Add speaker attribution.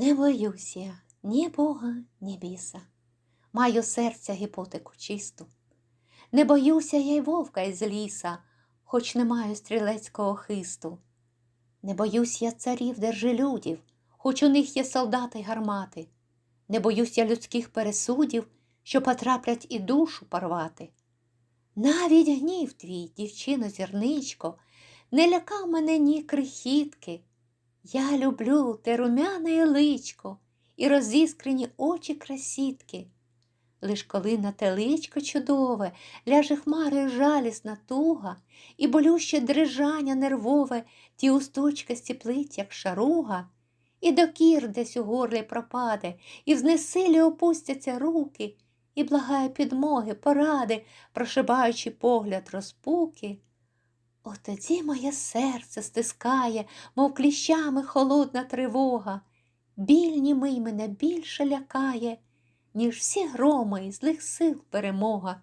Speaker 1: Не боюсь я ні Бога, ні біса. Маю серця гіпотеку чисту. Не боюся я й вовка із ліса, хоч не маю стрілецького хисту. Не боюсь я царів держелюдів, хоч у них є солдати й гармати. Не боюсь я людських пересудів, що потраплять і душу порвати. Навіть гнів твій, дівчино зірничко, не лякав мене ні крихітки. Я люблю те румяне личко і розіскрені очі красітки. Лиш коли на те личко чудове ляже хмари жалісна туга, і болюще дрижання нервове ті усточка стіплить, як шаруга, і докір десь у горлі пропаде, і в знесилі опустяться руки, і благає підмоги, поради, прошибаючи погляд розпуки. От тоді моє серце стискає, мов кліщами холодна тривога. Біль німий мене більше лякає, ніж всі громи і злих сил перемога.